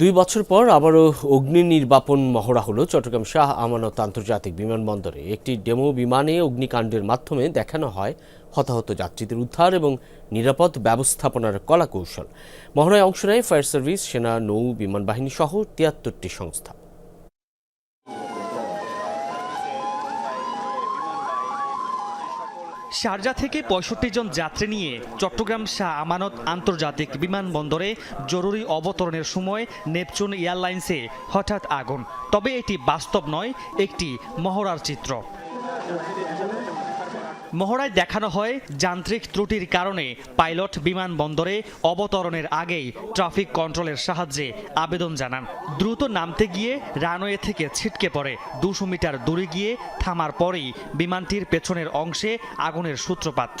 দুই বছর পর আবারও অগ্নি নির্বাপন মহড়া হলো চট্টগ্রাম শাহ আমানত আন্তর্জাতিক বিমানবন্দরে। একটি ডেমো বিমানে অগ্নিকাণ্ডের মাধ্যমে দেখানো হয় হতাহত যাত্রীদের উদ্ধার এবং নিরাপদ ব্যবস্থাপনার কলাকৌশল। মহড়ায় অংশ নেয় ফায়ার সার্ভিস, সেনা, নৌ বিমান বাহিনী সহ তিয়াত্তরটি সংস্থা। শারজা থেকে পঁয়ষট্টি জন যাত্রী নিয়ে চট্টগ্রাম শাহ আমানত আন্তর্জাতিক বিমানবন্দরে জরুরি অবতরণের সময় নেপচুন এয়ারলাইন্সে হঠাৎ আগুন। তবে এটি বাস্তব নয়, একটি মহড়ার চিত্র। মহড়ায় দেখানো হয় যান্ত্রিক ত্রুটির কারণে পাইলট বিমানবন্দরে অবতরণের আগেই ট্রাফিক কন্ট্রোলের সাহায্যে আবেদন জানান। দ্রুত নামতে গিয়ে রানওয়ে থেকে ছিটকে পড়ে। দুশো মিটার দূরে গিয়ে থামার পরেই বিমানটির পেছনের অংশে আগুনের সূত্রপাত।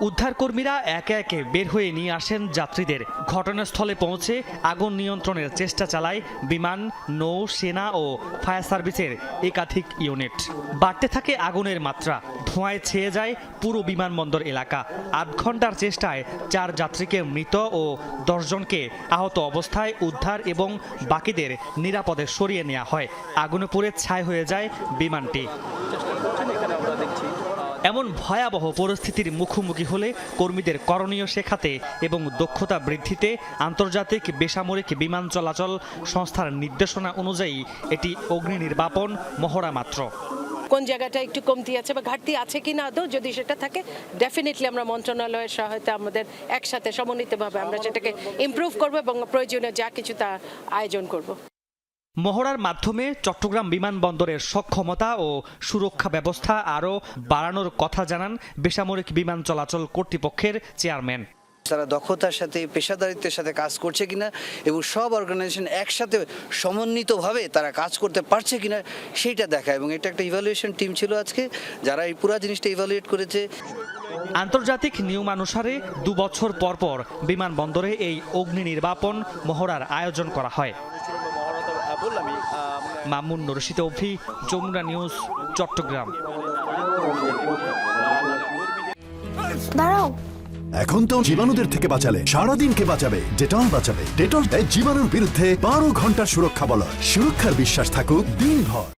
উদ্ধারকর্মীরা একে একে বের হয়ে নিয়ে আসেন যাত্রীদের। ঘটনাস্থলে পৌঁছে আগুন নিয়ন্ত্রণের চেষ্টা চালায় বিমান, নৌ, সেনা ও ফায়ার সার্ভিসের একাধিক ইউনিট। বাড়তে থাকে আগুনের মাত্রা। ধোঁয়ায় ছেয়ে যায় পুরো বিমানবন্দর এলাকা। আধ ঘণ্টার চেষ্টায় চার যাত্রীকে মৃত ও দশজনকে আহত অবস্থায় উদ্ধার এবং বাকিদের নিরাপদে সরিয়ে নেওয়া হয়। আগুনে পুড়ে ছাই হয়ে যায় বিমানটি। এমন ভয়াবহ পরিস্থিতির মুখোমুখি হলে কর্মীদের করণীয় শেখাতে এবং দক্ষতা বৃদ্ধিতে আন্তর্জাতিক বেসামরিক বিমান চলাচল সংস্থার নির্দেশনা অনুযায়ী এটি অগ্নি নির্বাপন মহড়া মাত্র। কোন জায়গাটা একটু কমতি আছে বা ঘাটতি আছে কি না আদৌ? যদি সেটা থাকে ডেফিনেটলি আমরা মন্ত্রণালয়ের সহায়তা আমাদের একসাথে সমন্বিতভাবে আমরা সেটাকে ইমপ্রুভ করব এবং প্রয়োজনীয় যা কিছু তা আয়োজন করব। মহড়ার মাধ্যমে চট্টগ্রাম বিমানবন্দরের সক্ষমতা ও সুরক্ষা ব্যবস্থা আরও বাড়ানোর কথা জানান বেসামরিক বিমান চলাচল কর্তৃপক্ষের চেয়ারম্যান। তারা দক্ষতার সাথে পেশাদারিত্বের সাথে কাজ করছে কিনা এবং সব অর্গানাইজেশন একসাথে সমন্বিতভাবে তারা কাজ করতে পারছে কিনা সেইটা দেখা। এবং এটা একটা ইভ্যালুয়েশন টিম ছিল আজকে যারা এই পুরো জিনিসটা ইভ্যালুয়েট করেছে। আন্তর্জাতিক নিয়মানুসারে দু বছর পর পর বিমানবন্দরে এই অগ্নি নির্বাপন মহড়ার আয়োজন করা হয়। মামুন রশিদ অভি যমুনা নিউজ চট্টগ্রাম। দাঁড়াও। এখন তো জীবাণুদের থেকে বাঁচালে সারাদিনকে বাঁচাবে ডেটল বাঁচাবে। ডেটল দেয় জীবাণুর বিরুদ্ধে বারো ঘণ্টার সুরক্ষা বলয়। সুরক্ষার বিশ্বাস থাকুক দিনভর।